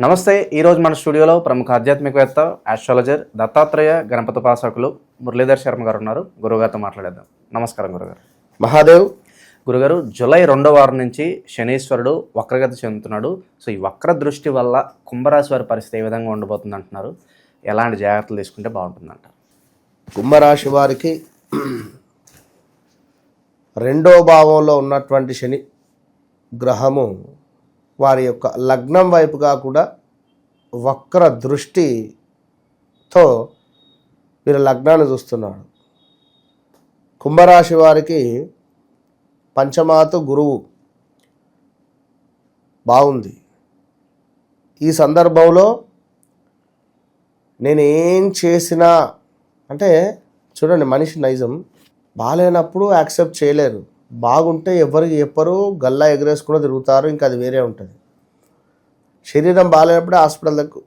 నమస్తే ఈరోజు మన స్టూడియోలో ప్రముఖ ఆధ్యాత్మికవేత్త ఆస్ట్రాలజర్ దత్తాత్రేయ గణపతి ఉపాసకులు మురళీధర్ శర్మ గారు ఉన్నారు. గురుగారితో మాట్లాడేద్దాం. నమస్కారం గురుగారు మహాదేవ్. గురుగారు జూలై రెండో వారం నుంచి శనీశ్వరుడు వక్రగతి చెందుతున్నాడు. సో ఈ వక్ర దృష్టి వల్ల కుంభరాశి వారి పరిస్థితి ఏ విధంగా ఉండబోతుంది అంటున్నారు ఎలాంటి జాగ్రత్తలు తీసుకుంటే బాగుంటుందంట? కుంభరాశి వారికి రెండో భావంలో ఉన్నటువంటి శని గ్రహము వారి యొక్క లగ్నం వైపుగా కూడా వక్ర దృష్టితో వీరు లగ్నాన్ని చూస్తున్నాడు. కుంభరాశి వారికి పంచమాతు గురువు బాగుంది. ఈ సందర్భంలో నేను ఏం చేసినా అంటే చూడండి మనిషి నైజం బాగాలేనప్పుడు యాక్సెప్ట్ చేయలేరు. బాగుంటే ఎవరికి చెప్పరు గల్లా ఎగరేసుకుని తిరుగుతారు ఇంకా అది వేరే ఉంటుంది. శరీరం బాగాలేనప్పుడు హాస్పిటల్కి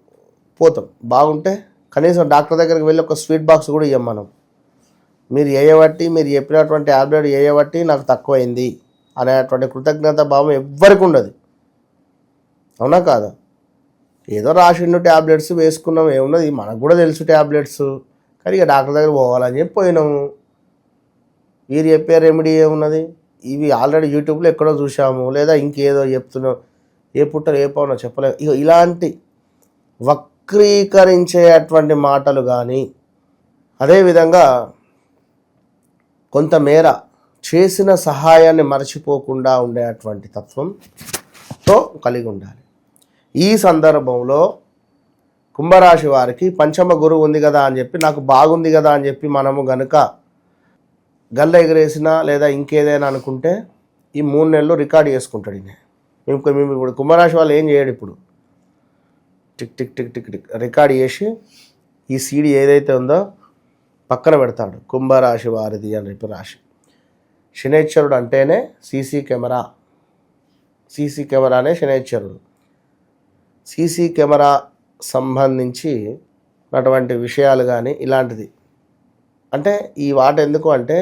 పోతాం. బాగుంటే కనీసం డాక్టర్ దగ్గరికి వెళ్ళి ఒక స్వీట్ బాక్స్ కూడా ఇవ్వం మనం. మీరు ఏయబట్టి మీరు చెప్పినటువంటి ట్యాబ్లెట్ ఏయబట్టి నాకు తక్కువైంది అనేటువంటి కృతజ్ఞత భావం ఎవ్వరికి ఉండదు. అవునా కాదా? ఏదో రాసిండు ట్యాబ్లెట్స్ వేసుకున్నాం ఏమున్నది? మనకు కూడా తెలుసు ట్యాబ్లెట్స్ కానీ ఇక డాక్టర్ దగ్గర పోవాలని చెప్పి పోయినాము. వీరు చెప్పే రెమెడీ ఏమున్నది ఇవి ఆల్రెడీ యూట్యూబ్లో ఎక్కడో చూసాము లేదా ఇంకేదో చెప్తున్నాం. ఏ పుట్టరు ఏ పౌనో చెప్పలేదు ఇక ఇలాంటి వక్రీకరించేటువంటి మాటలు కానీ అదేవిధంగా కొంతమేర చేసిన సహాయాన్ని మరచిపోకుండా ఉండేటువంటి తత్వంతో కలిగి ఉండాలి. ఈ సందర్భంలో కుంభరాశి వారికి పంచమ గురువు ఉంది కదా అని చెప్పి నాకు బాగుంది కదా అని చెప్పి మనము గనుక గల్ల ఎగరేసినా లేదా ఇంకేదైనా అనుకుంటే ఈ మూడు నెలలు రికార్డ్ చేసుకుంటాడు ఈయన. మేము మేము ఇప్పుడు కుంభరాశి వాళ్ళు ఏం చేయడు ఇప్పుడు. Tick tick tick tick tick record చేసి ఈ సీడీ ఏదైతే ఉందో పక్కన పెడతాడు. కుంభరాశి వారిది అని చెప్పి రాశి శనేశ్వరుడు అంటేనే సీసీ కెమెరా. సీసీ కెమెరానే శనేశ్వరుడు. సీసీ కెమెరా సంబంధించి అటువంటి విషయాలు కానీ ఇలాంటిది. అంటే ఈ వాట ఎందుకు అంటే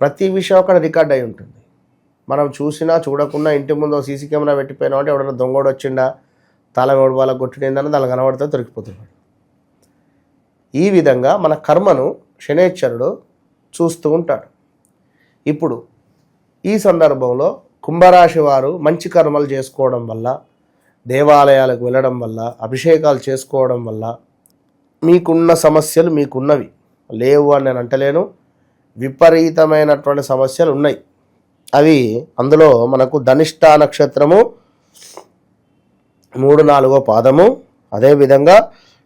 ప్రతి విషయం అక్కడ రికార్డ్ అయి ఉంటుంది. మనం చూసినా చూడకుండా ఇంటి ముందు సీసీ కెమెరా పెట్టిపోయినా అంటే ఎవడన్నా దొంగోడు వచ్చిండా తల ఓడి వాళ్ళకి కొట్టిందని కనబడితే దొరికిపోతున్నాడు ఈ విధంగా మన కర్మను శనేశ్వరుడు చూస్తూ ఉంటాడు. ఇప్పుడు ఈ సందర్భంలో కుంభరాశి వారు మంచి కర్మలు చేసుకోవడం వల్ల దేవాలయాలకు వెళ్ళడం వల్ల అభిషేకాలు చేసుకోవడం వల్ల మీకున్న సమస్యలు మీకున్నవి. లేవు అని నేను అంటలేను. విపరీతమైనటువంటి సమస్యలు ఉన్నాయి. అవి అందులో మనకు ధనిష్ట నక్షత్రము మూడు నాలుగో పాదము అదేవిధంగా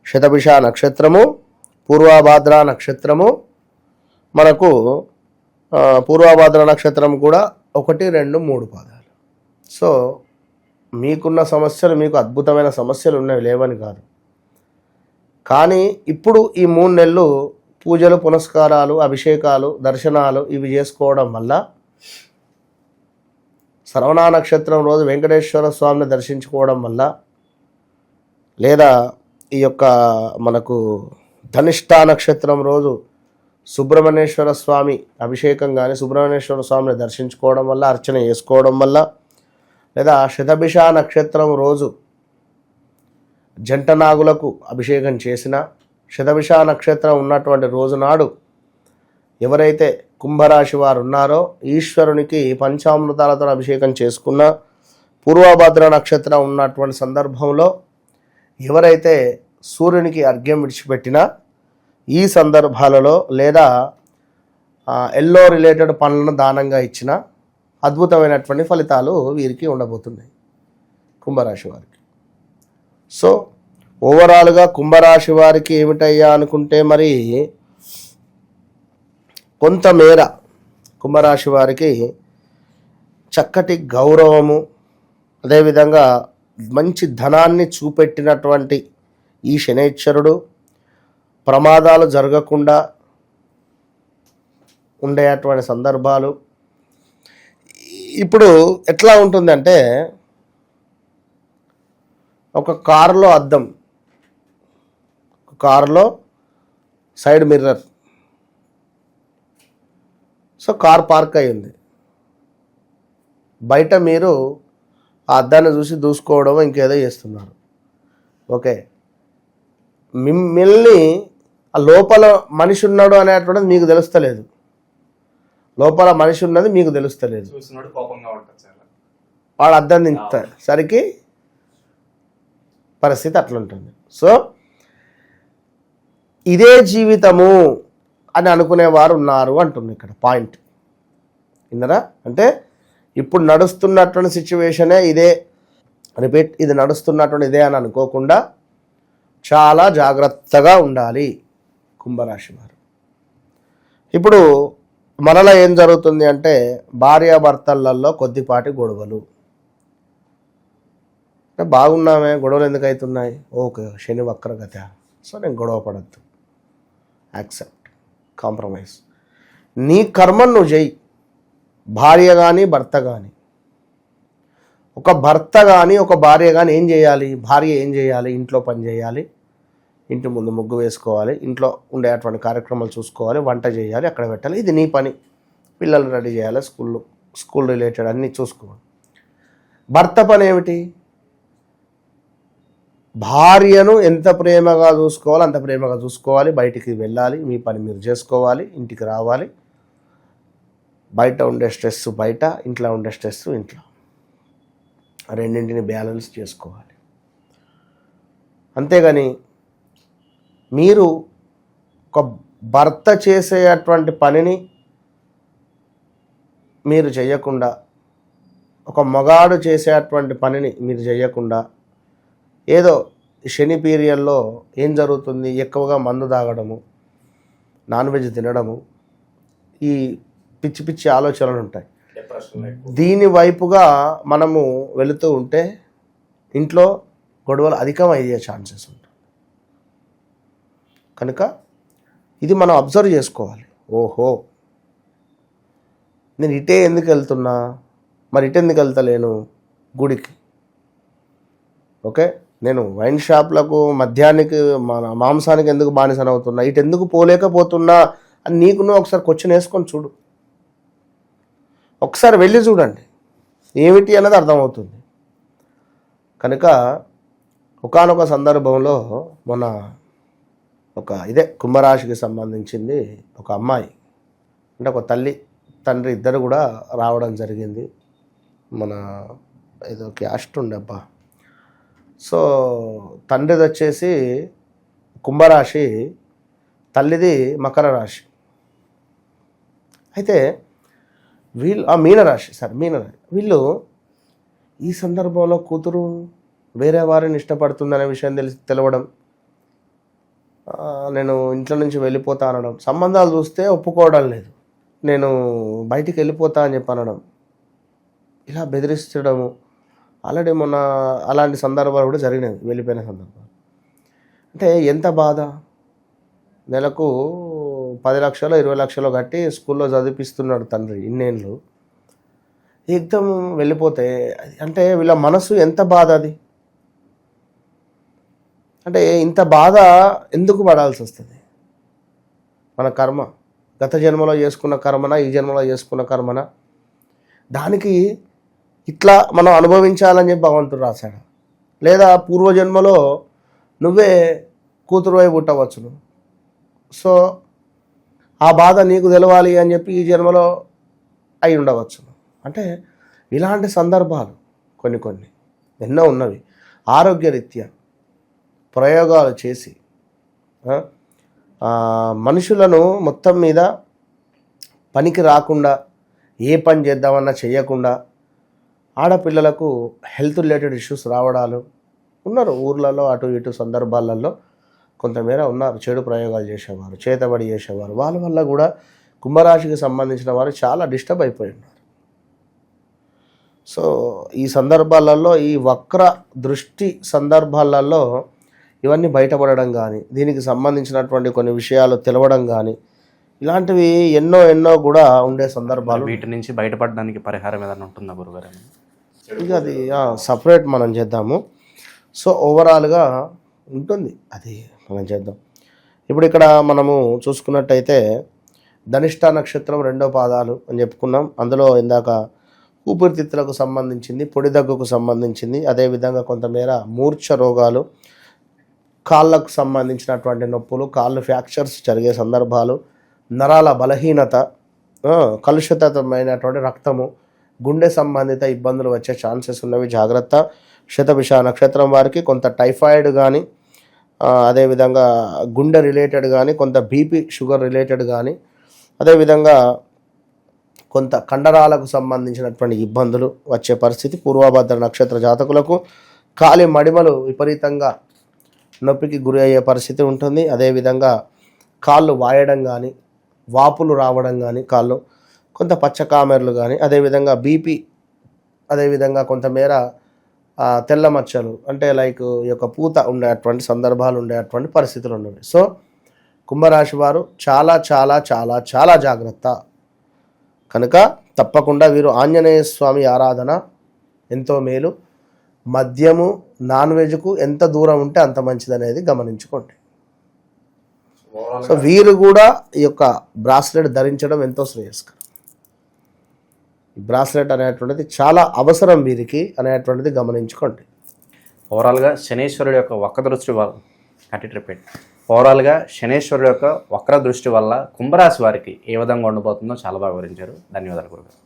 శతభిష నక్షత్రము పూర్వాభాద్ర నక్షత్రము మనకు పూర్వాభాద్ర నక్షత్రం కూడా ఒకటి రెండు మూడు పాదాలు. సో మీకున్న సమస్యలు మీకు అద్భుతమైన సమస్యలు ఉన్నవి లేవని కాదు. కానీ ఇప్పుడు ఈ మూడు నెలలు పూజలు పునస్కారాలు అభిషేకాలు దర్శనాలు ఇవి చేసుకోవడం వల్ల శ్రవణ నక్షత్రం రోజు వెంకటేశ్వర స్వామిని దర్శించుకోవడం వల్ల లేదా ఈ యొక్క మనకు ధనిష్టా నక్షత్రం రోజు సుబ్రహ్మణ్యేశ్వర స్వామి అభిషేకం కానీ సుబ్రహ్మణ్యేశ్వర స్వామిని దర్శించుకోవడం వల్ల అర్చన చేసుకోవడం వల్ల లేదా శతభిష నక్షత్రం రోజు జంట నాగులకు అభిషేకం చేసిన శతవిష నక్షత్రం ఉన్నటువంటి రోజు నాడు ఎవరైతే కుంభరాశి వారు ఉన్నారో ఈశ్వరునికి పంచామృతాలతో అభిషేకం చేసుకున్న పూర్వభద్ర నక్షత్రం ఉన్నటువంటి సందర్భంలో ఎవరైతే సూర్యునికి అర్ఘ్యం విడిచిపెట్టినా ఈ సందర్భాలలో లేదా ఎల్లో రిలేటెడ్ పనులను దానంగా ఇచ్చిన అద్భుతమైనటువంటి ఫలితాలు వీరికి ఉండబోతున్నాయి కుంభరాశి వారికి. సో ఓవరాల్గా కుంభరాశి వారికి ఏమిటయ్యా అనుకుంటే మరి కొంతమేర కుంభరాశి వారికి చక్కటి గౌరవము అదేవిధంగా మంచి ధనాన్ని చూపెట్టినటువంటి ఈ శనేశ్వరుడు ప్రమాదాలు జరగకుండా ఉండేటువంటి సందర్భాలు. ఇప్పుడు ఎట్లా ఉంటుందంటే ఒక కారులో అద్దం కారులో side mirror. So car park అయి ఉంది బయట మీరు ఆ అద్దాన్ని చూసి దూసుకోవడం ఇంకేదో చేస్తున్నారు. ఓకే. మిమ్మల్ని ఆ లోపల మనిషి ఉన్నాడు అనేటువంటిది మీకు తెలుస్తలేదు. లోపల మనిషి ఉన్నది మీకు తెలుస్తలేదు. వాడు అద్దం దించుతాడు సరికి పరిస్థితి అట్లుంటుంది. సో ఇదే జీవితము అని అనుకునేవారు ఉన్నారు అంటుంది ఇక్కడ పాయింట్. విన్నరా? అంటే ఇప్పుడు నడుస్తున్నటువంటి సిచ్యువేషనే ఇదే. రిపీట్ ఇది నడుస్తున్నటువంటి ఇదే అని అనుకోకుండా చాలా జాగ్రత్తగా ఉండాలి కుంభరాశి వారు. ఇప్పుడు మనలో ఏం జరుగుతుంది అంటే భార్యాభర్తలలో కొద్దిపాటి గొడవలు. అంటే బాగున్నామే గొడవలు ఎందుకు అవుతున్నాయి ఓకే శని వక్రగత. సో నేను గొడవ పడద్దు. యాక్సెప్ట్. కాంప్రమైజ్. నీ కర్మను నువ్వు చేయి భార్య కానీ భర్త కానీ ఒక భర్త కానీ ఒక భార్య కానీ ఏం చేయాలి భార్య ఏం చేయాలి ఇంట్లో పని చేయాలి ఇంటి ముందు ముగ్గు వేసుకోవాలి. ఇంట్లో ఉండేటువంటి కార్యక్రమాలు చూసుకోవాలి. వంట చేయాలి అక్కడ పెట్టాలి. ఇది నీ పని. పిల్లలు రెడీ చేయాలి స్కూల్లో స్కూల్ రిలేటెడ్ అన్నీ చూసుకోవాలి. భర్త పని ఏమిటి భార్యను ఎంత ప్రేమగా చూసుకోవాలో అంత ప్రేమగా చూసుకోవాలి. బయటికి వెళ్ళాలి. మీ పని మీరు చేసుకోవాలి. ఇంటికి రావాలి. బయట ఉండే స్ట్రెస్ బయట ఇంట్లో ఉండే స్ట్రెస్ ఇంట్లో. రెండింటిని బ్యాలెన్స్ చేసుకోవాలి. అంతేగాని మీరు ఒక భర్త చేసేటువంటి పనిని మీరు చేయకుండా ఒక మగాడు చేసేటువంటి పనిని మీరు చేయకుండా ఏదో శని పీరియడ్లో ఏం జరుగుతుంది? ఎక్కువగా మందు తాగడము నాన్ వెజ్ తినడము ఈ పిచ్చి పిచ్చి ఆలోచనలు ఉంటాయి. దీని వైపుగా మనము వెళుతూ ఉంటే ఇంట్లో గొడవలు అధికం అయ్యే ఛాన్సెస్ ఉంటాయి. కనుక ఇది మనం అబ్జర్వ్ చేసుకోవాలి. ఓహో! నేను ఇటే ఎందుకు వెళ్తున్నా? మరి ఇటు ఎందుకు వెళ్తలేను గుడికి? ఓకే? నేను వైన్ షాప్లకు మద్యానికి మన మాంసానికి ఎందుకు బానిసన అవుతున్నా ఇటు ఎందుకు పోలేకపోతున్నా? అని నీకు నువ్వు ఒకసారి క్వశ్చన్ వేసుకొని చూడు. ఒకసారి వెళ్ళి చూడండి. ఏమిటి అన్నది అర్థమవుతుంది. కనుక ఒకానొక సందర్భంలో మన ఒక ఇదే కుంభరాశికి సంబంధించింది ఒక అమ్మాయి అంటే ఒక తల్లి తండ్రి ఇద్దరు కూడా రావడం జరిగింది. మన ఏదో క్యాస్ట్ ఉండే అబ్బా. సో తండ్రిది వచ్చేసి కుంభరాశి తల్లిది మకర రాశి. అయితే వీళ్ళు ఆ మీనరాశి సార్ మీనరాశి వీళ్ళు ఈ సందర్భంలో కూతురు వేరే వారిని ఇష్టపడుతుందనే విషయం తెలిసి తెలవడం నేను ఇంట్లో నుంచి వెళ్ళిపోతా అనడం సంబంధాలు చూస్తే ఒప్పుకోవడం లేదు. నేను బయటికి వెళ్ళిపోతా అని చెప్పి అనడం ఇలా బెదిరిస్తడము ఆల్రెడీ మొన్న అలాంటి సందర్భాలు కూడా జరిగినాయి వెళ్ళిపోయిన సందర్భాలు. అంటే ఎంత బాధ? నెలకు పది లక్షలు ఇరవై లక్షలు కట్టి స్కూల్లో చదివిపిస్తున్నాడు తండ్రి ఇన్నేళ్ళు. ఏకదం వెళ్ళిపోతే అంటే వీళ్ళ మనసు ఎంత బాధ అది? అంటే ఇంత బాధ ఎందుకు పడాల్సి వస్తుంది? మన కర్మ. గత జన్మలో చేసుకున్న కర్మన ఈ జన్మలో చేసుకున్న కర్మన? దానికి ఇట్లా మనం అనుభవించాలని చెప్పి భగవంతుడు రాశాడు. లేదా పూర్వజన్మలో నువ్వే కూతురువై పుట్టవచ్చును. సో ఆ బాధ నీకు తెలవాలి అని చెప్పి ఈ జన్మలో అయి ఉండవచ్చును. అంటే ఇలాంటి సందర్భాలు కొన్ని కొన్ని ఎన్నో ఉన్నవి. ఆరోగ్యరీత్యా ప్రయోగాలు చేసి మనుషులను మొత్తం మీద పనికి రాకుండా ఏ పని చేద్దామన్నా చేయకుండా ఆడపిల్లలకు హెల్త్ రిలేటెడ్ ఇష్యూస్ రావడాలు ఉన్నారు. ఊర్లలో అటు ఇటు సందర్భాలలో కొంతమేర ఉన్నారు. చెడు ప్రయోగాలు చేసేవారు చేతబడి చేసేవారు. వాళ్ళ వల్ల కూడా కుంభరాశికి సంబంధించిన వారు చాలా డిస్టర్బ్ అయిపోయి ఉన్నారు. సో ఈ సందర్భాలలో ఈ వక్ర దృష్టి సందర్భాలలో ఇవన్నీ బయటపడడం కానీ దీనికి సంబంధించినటువంటి కొన్ని విషయాలు తెలవడం కానీ ఇలాంటివి ఎన్నో ఎన్నో కూడా ఉండే సందర్భాలు వీటి నుంచి బయటపడడానికి పరిహారం ఏదైనా ఉంటుందా గురుగారు? ఇక అది సపరేట్ మనం చేద్దాము. సో ఓవరాల్గా ఉంటుంది. అది మనం చేద్దాం. ఇప్పుడు ఇక్కడ మనము చూసుకున్నట్టయితే ధనిష్ట నక్షత్రం రెండో పాదాలు అని చెప్పుకున్నాం. అందులో ఇందాక ఊపిరితిత్తులకు సంబంధించింది పొడి దగ్గుకు సంబంధించింది అదేవిధంగా కొంతమేర మూర్ఛ రోగాలు కాళ్ళకు సంబంధించినటువంటి నొప్పులు కాళ్ళు ఫ్రాక్చర్స్ జరిగే సందర్భాలు నరాల బలహీనత కలుషితమైనటువంటి రక్తము గుండె సంబంధిత ఇబ్బందులు వచ్చే ఛాన్సెస్ ఉన్నవి. జాగ్రత్త. శతభిష నక్షత్రం వారికి కొంత టైఫాయిడ్ కానీ అదేవిధంగా గుండె రిలేటెడ్ కానీ కొంత బీపీ షుగర్ రిలేటెడ్ కానీ అదేవిధంగా కొంత కండరాలకు సంబంధించినటువంటి ఇబ్బందులు వచ్చే పరిస్థితి. పూర్వభద్ర నక్షత్ర జాతకులకు కాలి మడిమలు విపరీతంగా నొప్పికి గురి అయ్యే పరిస్థితి ఉంటుంది. అదేవిధంగా కాళ్ళు వాయడం కానీ వాపులు రావడం కానీ కాళ్ళు కొంత పచ్చ కామెర్లు కానీ అదేవిధంగా బీపీ అదేవిధంగా కొంతమేర తెల్ల మచ్చలు అంటే లైక్ ఈ యొక్క పూత ఉండేటువంటి సందర్భాలు ఉండేటువంటి పరిస్థితులు ఉన్నవి. సో కుంభరాశి వారు చాలా చాలా చాలా చాలా జాగ్రత్త. కనుక తప్పకుండా వీరు ఆంజనేయ స్వామి ఆరాధన ఎంతో మేలు. మద్యము నాన్ వెజ్కు ఎంత దూరం ఉంటే అంత మంచిది అనేది గమనించుకోండి. సో వీరు కూడా ఈ యొక్క బ్రాస్లెట్ ధరించడం ఎంతో శ్రేయస్కరం. ఈ బ్రాస్లెట్ అనేటువంటిది చాలా అవసరం వీరికి అనేటువంటిది గమనించుకోండి. ఓవరాల్గా శనీశ్వరుడు యొక్క వక్ర దృష్టి వల్ల అటు రిపీట్ ఓవరాల్గా శనీశ్వరుడు యొక్క వక్ర దృష్టి వల్ల కుంభరాశి వారికి ఏ విధంగా ఉండబోతుందో చాలా బాగా వివరించారు. ధన్యవాదాలు గురుగారు.